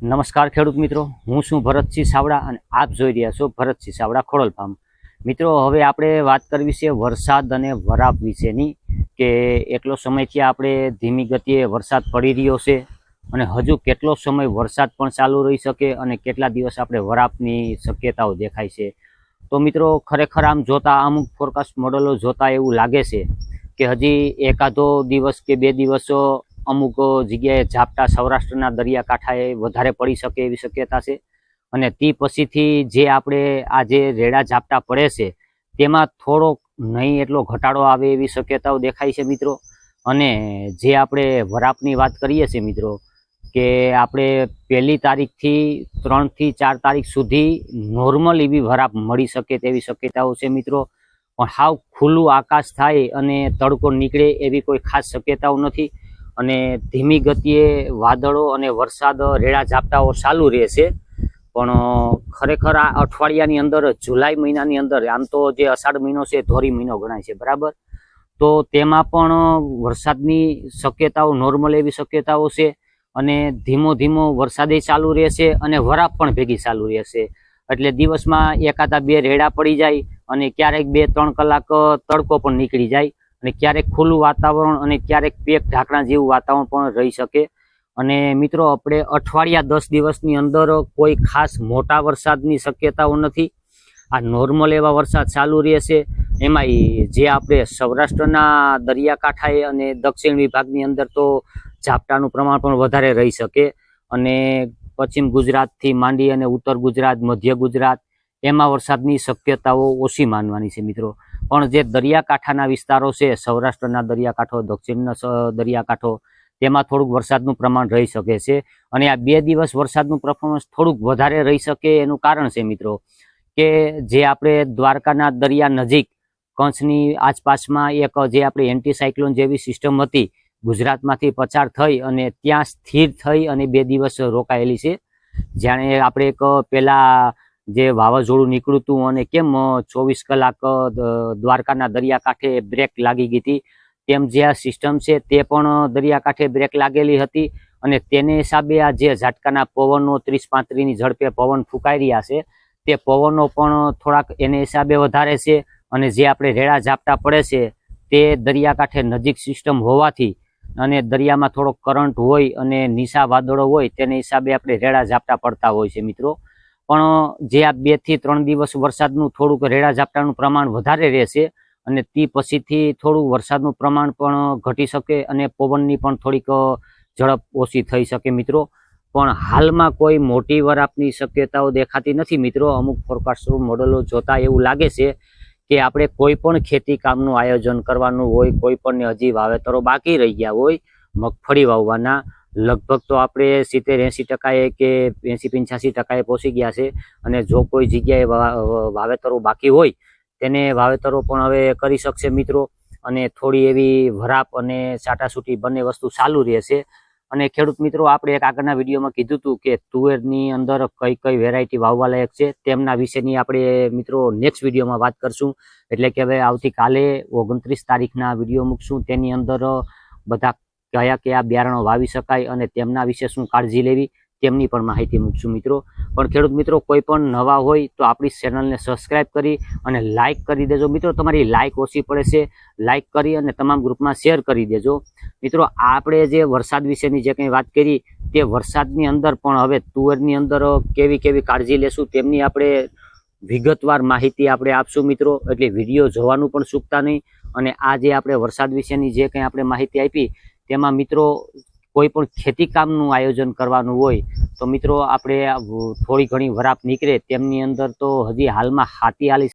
નમસ્કાર ખેડૂત મિત્રો. હું છું ભરતસિંહ સાવડા અને આપ જોઈ રહ્યા છો ભરતસિંહ સાવડા ખોડલ ફાર્મ. મિત્રો, હવે આપણે વાત કરવી છે વરસાદ અને વરાપ વિશેની કે એટલો સમયથી આપણે ધીમી ગતિએ વરસાદ પડી રહ્યો છે અને હજુ કેટલો સમય વરસાદ પણ ચાલુ રહી શકે અને કેટલા દિવસ આપણે વરાપની શક્યતાઓ દેખાય છે. તો મિત્રો, ખરેખર આમ જોતા, અમુક ફોરકાસ્ટ મોડલો જોતા એવું લાગે છે કે હજી એકાદો દિવસ કે બે દિવસો અમુક જગ્યાએ ઝાપટા સૌરાષ્ટ્રના દરિયાકાંઠાએ વધારે પડી શકે એવી શક્યતા છે. અને તે પછીથી જે આપણે આ જે રેડા ઝાપટા પડે છે, તેમાં થોડોક નહીં એટલો ઘટાડો આવે એવી શક્યતાઓ દેખાય છે મિત્રો. અને જે આપણે વરાપની વાત કરીએ છીએ મિત્રો, કે આપણે પહેલી તારીખથી ત્રણથી ચાર તારીખ સુધી નોર્મલ એવી વરાપ મળી શકે તેવી શક્યતાઓ છે મિત્રો. પણ હાવ ખુલ્લું આકાશ થાય અને તડકો નીકળે એવી કોઈ ખાસ શક્યતાઓ નથી. અને ધીમી ગતિએ વાદળો અને વરસાદ રેડા ઝાપટાઓ ચાલુ રહેશે. પણ ખરેખર આ અઠવાડિયાની અંદર, જુલાઈ મહિનાની અંદર, આમ તો જે અષાઢ મહિનો છે, ધોરી મહિનો ગણાય છે, બરાબર? તો તેમાં પણ વરસાદની શક્યતાઓ, નોર્મલ એવી શક્યતાઓ છે અને ધીમો ધીમો વરસાદે ચાલુ રહેશે અને વરાપ પણ ભેગી ચાલુ રહેશે. એટલે દિવસમાં એકાદા બે રેડા પડી જાય અને ક્યારેક બે, ત્રણ કલાક તડકો પણ નીકળી જાય. અને ક્યારેક ખુલ્લું વાતાવરણ અને ક્યારેક પેક ઢાંકણા જેવું વાતાવરણ પણ રહી શકે. અને મિત્રો, આપણે અઠવાડિયા દસ દિવસની અંદર કોઈ ખાસ મોટા વરસાદની શક્યતાઓ નથી. આ નોર્મલ એવા વરસાદ ચાલુ રહેશે. એમાંય જે આપણે સૌરાષ્ટ્રના દરિયાકાંઠાએ અને દક્ષિણ વિભાગની અંદર તો ઝાપટાનું પ્રમાણ પણ વધારે રહી શકે. અને પશ્ચિમ ગુજરાતથી માંડી અને ઉત્તર ગુજરાત, મધ્ય ગુજરાત, એમાં વરસાદની શક્યતાઓ ઓછી માનવાની છે મિત્રો. પણ જે દરિયાકાંઠાના વિસ્તારો છે, સૌરાષ્ટ્રના દરિયાકાંઠો, દક્ષિણનો દરિયાકાંઠો, તેમાં થોડુંક વરસાદનું પ્રમાણ રહી શકે છે. અને આ બે દિવસ વરસાદનું પરફોર્મન્સ થોડુંક વધારે રહી શકે એનું કારણ છે મિત્રો, કે જે આપણે દ્વારકાના દરિયા નજીક કચ્છની આસપાસમાં એક જે આપણે એન્ટીસાયક્લોન જેવી સિસ્ટમ હતી, ગુજરાતમાંથી પસાર થઈ અને ત્યાં સ્થિર થઈ અને બે દિવસ રોકાયેલી છે. જાણે આપણે એક પેલા જે વાવાઝોડું નીકળ્યું હતું અને કેમ ચોવીસ કલાક દ્વારકાના દરિયાકાંઠે બ્રેક લાગી ગઈ હતી. તેમ જે આ સિસ્ટમ છે તે પણ દરિયાકાંઠે બ્રેક લાગેલી હતી અને તેને હિસાબે આ જે ઝાટકાના પવનો ત્રીસ પાંત્રીસની ઝડપે પવન ફૂંકાઈ રહ્યા છે, તે પવનો પણ થોડાક એને હિસાબે વધારે છે અને જે આપણે રેડા ઝાપટા પડે છે તે દરિયાકાંઠે નજીક સિસ્ટમ હોવાથી અને દરિયામાં થોડોક કરંટ હોય અને નિશા વાદળો હોય તેને હિસાબે આપણે રેડા ઝાપટા પડતા હોય છે મિત્રો. પણ જે આ બેથી ત્રણ દિવસ વરસાદનું થોડુંક રેડા ઝાપટાનું પ્રમાણ વધારે રહેશે અને તે પછીથી થોડું વરસાદનું પ્રમાણ પણ ઘટી શકે અને પવનની પણ થોડીક ઝડપ ઓછી થઈ શકે મિત્રો. પણ હાલમાં કોઈ મોટી વરાપની શક્યતાઓ દેખાતી નથી મિત્રો. અમુક ફોરકાસ્ટ મોડલો જોતા એવું લાગે છે કે આપણે કોઈ પણ ખેતી કામનું આયોજન કરવાનું હોય, કોઈ પણ હજી વાવેતરો બાકી રહી ગયા હોય, મગફળી વાવવાના લગભગ તો આપણે સિત્તેર એંસી ટકાએ કે એંસી પંચ્યાસી ટકાએ પહોંચી ગયા છે. અને જો કોઈ જગ્યાએ વાવેતરો બાકી હોય, તેને વાવેતરો પણ હવે કરી શકશે મિત્રો. અને થોડી એવી વરાપ અને છાટાછૂટી બંને વસ્તુ ચાલુ રહેશે. અને ખેડૂત મિત્રો, આપણે એક આગળના વિડીયોમાં કીધું હતું કે તુવેરની અંદર કઈ કઈ વેરાયટી વાવવા લાયક છે, તેમના વિશેની આપણે મિત્રો નેક્સ્ટ વિડીયોમાં વાત કરશું. એટલે કે હવે આવતીકાલે ઓગણત્રીસ તારીખના વીડિયો મૂકશું. તેની અંદર બધા કયા કયા બિયારણો વાવી શકાય અને તેમના વિશે શું કાળજી લેવી, તેમની પણ માહિતી મૂકશું મિત્રો. પણ ખેડૂત મિત્રો, કોઈ પણ નવા હોય તો આપણી ચેનલને સબસ્ક્રાઇબ કરી અને લાઇક કરી દેજો. મિત્રો, તમારી લાઇક ઓછી પડે છે, લાઇક કરી અને તમામ ગ્રુપમાં શેર કરી દેજો. મિત્રો, આપણે જે વરસાદ વિશેની જે કંઈ વાત કરી, તે વરસાદની અંદર પણ હવે તુવેરની અંદર કેવી કેવી કાળજી લેશું તેમની આપણે વિગતવાર માહિતી આપણે આપશું મિત્રો. એટલે વીડિયો જોવાનું પણ ચૂકતા નહીં. અને આ જે આપણે વરસાદ વિશેની જે કંઈ આપણે માહિતી આપી તેમાં મિત્રો કોઈ પણ ખેતી કામનું આયોજન કરવાનું હોય, તો મિત્રો આપણે થોડી ઘણી વરાપ નીકળે, તેમની અંદર તો હજી હાલમાં હાથી હાલી